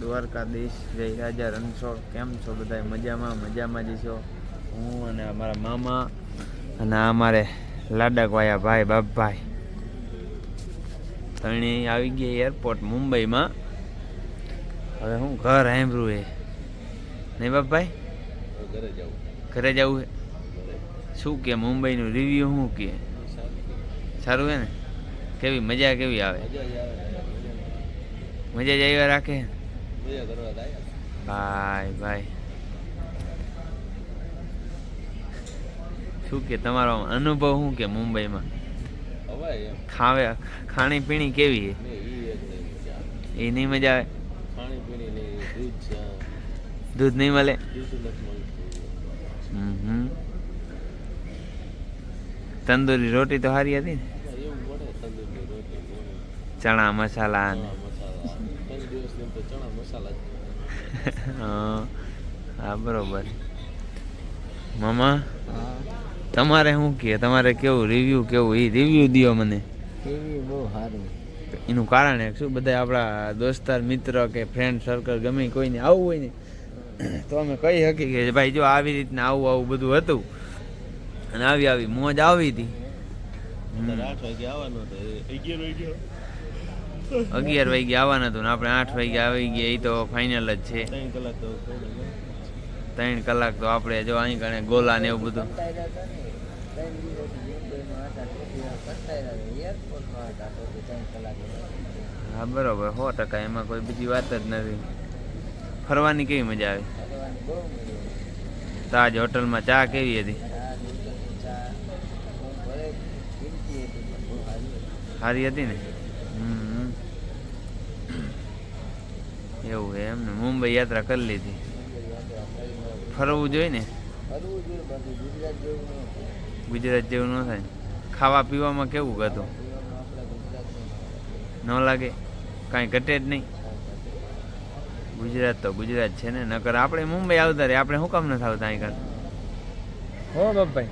દ્વારકાધીશ, જય રાજા, રણછોડ, કેમ છો બધા મજામાં? મજામાં જ છો? હું અને અમારા મામા અને અમારે લાડકવાયા ભાઈ, બાપભાઈ. ત્રણે આવી ગયા એરપોર્ટ મુંબઈમાં. હવે હું ઘર આંભરું એ નહીં બાપભાઈ? ઘરે જાઉં ઘરે જવું શું કે મુંબઈનું રિવ્યુ શું કે? સારું હે ને? કેવી, મજા કેવી આવે? મજા જ આવે. આવ્યા રાખે ભાઈ ભાઈ. શું કે તમારો અનુભવ શું કે મુંબઈમાં? ખાવે ખાણી પીણી કેવી એ નહીં મજા આવે? દૂધ નહીં મળે. તંદૂરી રોટી તો સારી હતી ને? ચણા મસાલા ને ચણા મસાલા ત્રણ દિવસની તો ચણા મસાલા હા બરોબર. મામા તમારે શું કે? તમારે કેવું રિવ્યુ કેવું? એ રિવ્યુ દ્યો મને. રિવ્યુ બહુ સારું. એનું કારણ એક શું? બધા આપણા દોસ્તાર મિત્ર કે ફ્રેન્ડ સર્કલ ગમે કોઈને આવું હોય ને તો અમે કહી શકીએ કે ભાઈ જો આવી રીતના આવું આવું બધું હતું. અને આવી આવી મોજ આવી હતી. અગિયાર વાગે આવવાનું હતું ને આપણે આઠ વાગે આવી ગયા એ તો ફાઇનલ જ છે. ત્રણ કલાક તો કોઈ નહીં. ત્રણ કલાક તો આપણે જો અહીં ગણે ગોલા ને એવું બધું. હા બરોબર સો ટકા એમાં કોઈ બીજી વાત જ નથી. ફરવાની કેવી મજા આવી? તાજ હોટલમાં ચા કેવી હતી. સારી હતી ને હમ. એવું છે એમ ને મુંબઈ યાત્રા કરી લીધી. ફરવું જોઈએ ને. ગુજરાત જેવું ન થાય. ખાવા પીવામાં કેવું હતું? ન લાગે? કાંઈ ઘટે જ નહીં. ગુજરાત તો ગુજરાત છે ને. નકર આપણે મુંબઈ આવતા રહે આપણે શું કામ ન આવતા અહીં હો બાપભાઈ.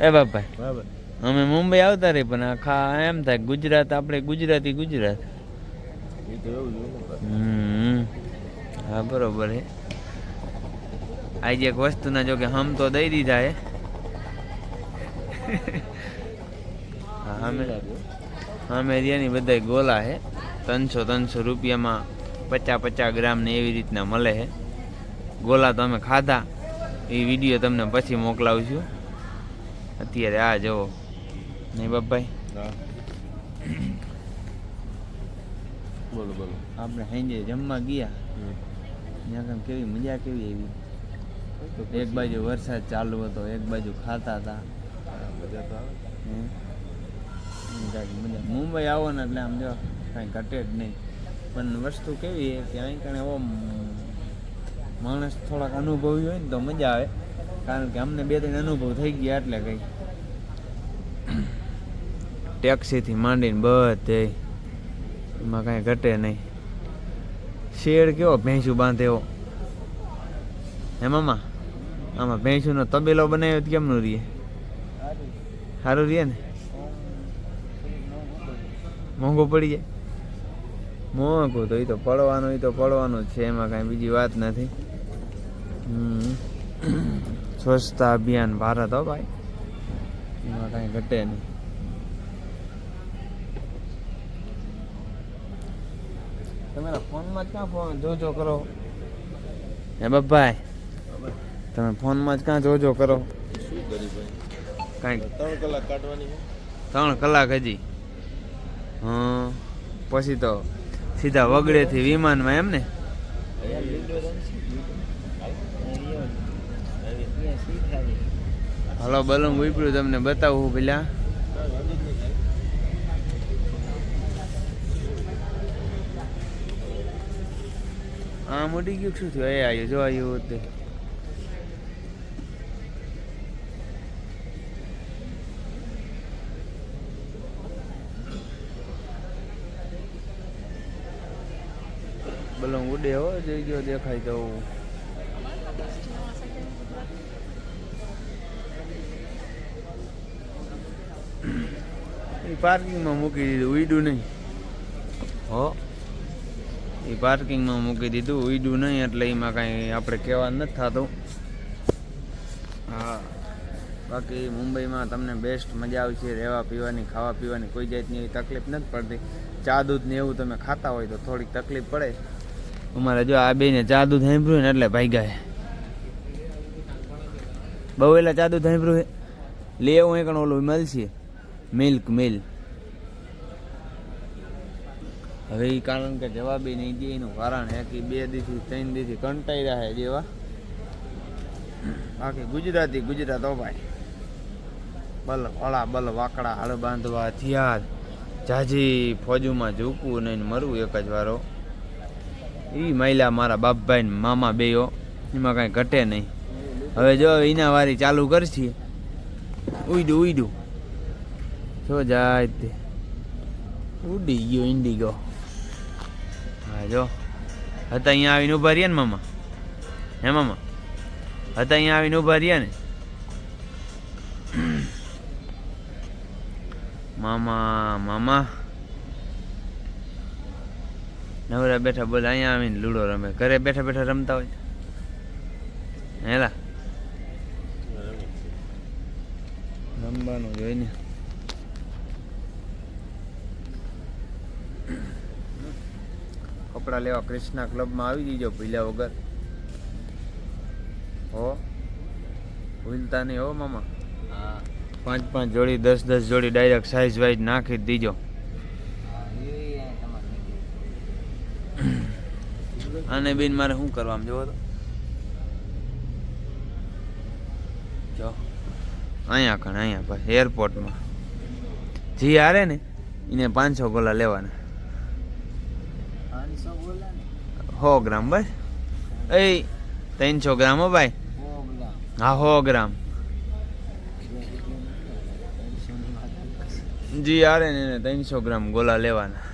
એ બાપભાઈ. અમે મુંબઈ આવતા રહી પણ આખા એમ થાય ગુજરાત આપણે ગુજરાતી ગુજરાત. હા, બરોબર હે આજે એક વસ્તુના જો કે હમ તો દઈ દીધા હે હા અમે અમે બધા ગોલા હે ત્રણસો ત્રણસો રૂપિયામાં પચાસ પચાસ ગ્રામ ને એવી રીતના મળે છે. ગોલા તો અમે ખાધા. એ વીડિયો તમને પછી મોકલાવું છું અત્યારે આ જુઓ. નહીં બાપભાઈ હા. બોલો બોલો. આપણે સાંજે જમવા ગયા. ત્યાં કામ કેવી મજા કેવી એવી એક બાજુ વરસાદ ચાલુ હતો એક બાજુ ખાતા હતા. મજા તો આવે. મજા. મુંબઈ આવો ને એટલે આમ જો કાંઈ ઘટે જ નહીં. પણ વસ્તુ કેવી છે કે અહીં કણે એવો માણસ થોડાક અનુભવી હોય ને તો મજા આવે. કારણ કે અમને બે ત્રણ અનુભવ થઈ ગયા એટલે કંઈ. ટેક્સીથી માંડીને બધે એમાં કાંઈ ઘટે નહીં. શેડ કેવો? ભેંસું બાંધે એવો. હે મામા? આમાં ભેંસુનો તબેલો બનાવ્યો કેમનું રહીએ? સારું રહીએ ને? મોંઘું પડી જાય. મોંઘું તો એ તો પડવાનું એ તો પડવાનું જ છે. એમાં કાંઈ બીજી વાત નથી. સ્વચ્છતા અભિયાન ભારત હો ભાઈ. એમાં કાંઈ ઘટે નહીં. તમારા ફોનમાં જ ક્યાં ફોન જોજો કરો. હે બાપભાઈ તમે ફોનમાં જ ક્યાં જોજો કરો. શું કરી ભાઈ? કાંઈક ત્રણ કલાક કાઢવાની ત્રણ કલાક હજી? હા પછી તો સીધા વગડેથી વિમાનમાં એમ ને. હલો બલૂન ઉપડ્યું તમને બતાવું પેલા. આમ મોટી ગયું. શું થયું? એ આવ્યું જો આવ્યું તે. બલૂન ઉડે હો જઈ ગયો દેખાય તો પાર્કિંગમાં મૂકી દીધું, ઉડ્યું નહીં. હો? એ પાર્કિંગમાં મૂકી દીધું. ઉડ્યું નહીં એટલે એમાં કાંઈ આપણે કહેવા નથી થતું. હા. બાકી મુંબઈમાં તમને બેસ્ટ મજા આવશે રહેવા પીવાની, ખાવા પીવાની કોઈ જાતની એવી તકલીફ નથી પડતી. ચા દૂધ ને એવું તમે ખાતા હોય તો થોડીક તકલીફ પડે. અમારે જો આ બેને ચા દૂધ સાંભળ્યું ને એટલે ભાગ્યા હે. બહુ એટલે ચા દૂધ સાંભળ્યું લેવું એક ઓલું મળશે. મિલ્ક મિલ હવે એ કારણ કે જવાબી નહીં દે, એનું કારણ હે કે બે દીથી ત્રણ દીથી કંટાઈ રહ્યા જેવા. બાકી ગુજરાતી, ગુજરાત ભાઈ. બલ વળા બલ, વાકડા, હળ બાંધવા, હથિયાર. જાજી ફોજુમાં ઝૂકવું નહીં મરવું એક જ વારો એ મહિલા મારા બાપભાઈ ને મામા બેયો એમાં કાંઈ ઘટે નહીં. હવે જો એના વારી ચાલુ કરશે. ઉઈડું ઉઈડું. જો જાય તે. ઉડી ગયો ઇન્ડિગો હા જો. હતા અહીંયા આવીને ઊભા રહ્યા ને મામા? હે મામા? હતા અહીંયા આવીને ઊભા રહીએ ને? મામા મામા. નવરા બેઠા બોલે અહીંયા આવીને લૂડો રમે. ઘરે બેઠા બેઠા રમતા હોય. હેલા. રમવાનું જોઈને. કપડાં લેવા ક્રિષ્ના ક્લબમાં આવી જજો ભૂલ્યા વગર. હો? ભૂલતા નહીં હો મામા. પાંચ પાંચ જોડી દસ દસ જોડી ડાયરેક્ટ સાઈઝ વાઇઝ નાખી દીજો. આને બેન મારે શું કરવા આમ જોવો તો? જો. અહીંયા કણ અહીંયા ભાઈ એરપોર્ટમાં જી હારે ને એને પાંચસો ગોલા લેવાના પાંચસો બોલા ને સો ગ્રામ બસ એ ત્રણસો ગ્રામ હો ભાઈ. હા સો ગ્રામ. જી આરે ને એને ત્રણસો ગ્રામ ગોલા લેવાના.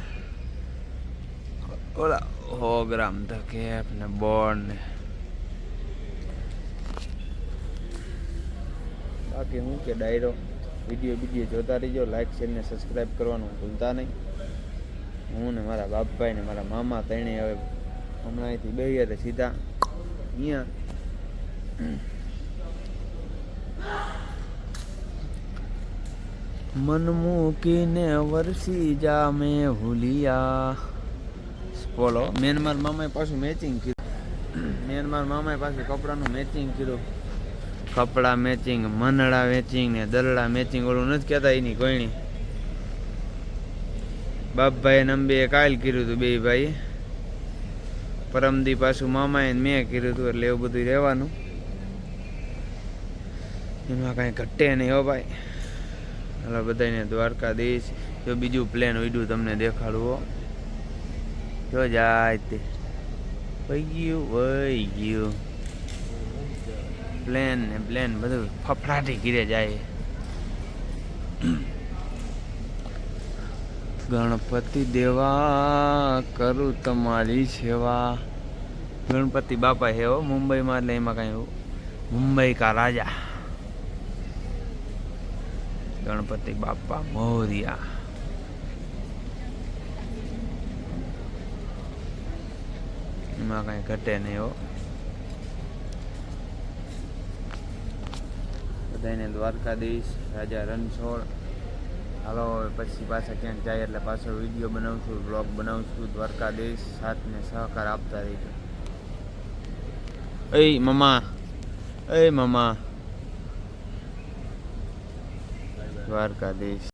ઓલા સો ગ્રામ તો કેપ ને બોર્ડ ને. બાકી હું કે ડાયરો વીડિયો વીડિયો જોતા રહીજો લાઈક શેર ને સબસ્ક્રાઈબ કરવાનું ભૂલતા નહીં. હું ને મારા બાપભાઈ ને મારા મામા ત્રણેય હવે હમણાં અહીંથી બે ગયા તો સીધા. અહીંયા. મન મૂકીને વરસી જા મેં ભૂલિયા. બોલો મ્યાનમાર મામાએ પાછું મેચિંગ કર્યું. મેનમાર મામાએ પાછું કપડાનું મેચિંગ કર્યું. કપડાં મેચિંગ મનડા મેચિંગ ને દરડા મેચિંગ ઓલું નથી કહેતા એની કોઈની બાપભાઈ નંબીએ કાલ કર્યું હતું બે ભાઈ પરમદી પાછું મામાએ મેં કર્યું હતું એટલે એવું બધું રહેવાનું. એમાં કાંઈ ઘટે નહીં હો ભાઈ. એટલે બધાને દ્વારકાધીશ. જો બીજું પ્લેન ઉડ્યું તમને દેખાડવું. જો જાય તે. વહી ગયું વહી ગયું. પ્લેન ને પ્લેન બધું ફફડાટી ઘીરે જાય. ગણપતિ દેવા કરું તમારી સેવા. ગણપતિ બાપા હે મુંબઈમાં એટલે એમાં કાંઈ મુંબઈ કા રાજા. ગણપતિ બાપા મોરિયા. એમાં કાંઈ ઘટે નહીં હો. બધાને દ્વારકાધીશ, રાજા રણછોડ હાલો, પછી પાછા ક્યાંક જાય એટલે પાછો વીડિયો બનાવશું બ્લોગ બનાવશું દ્વારકાધીશ સાથને સહકાર આપતા રહીશું એ મમા એ મમા દ્વારકાધીશ.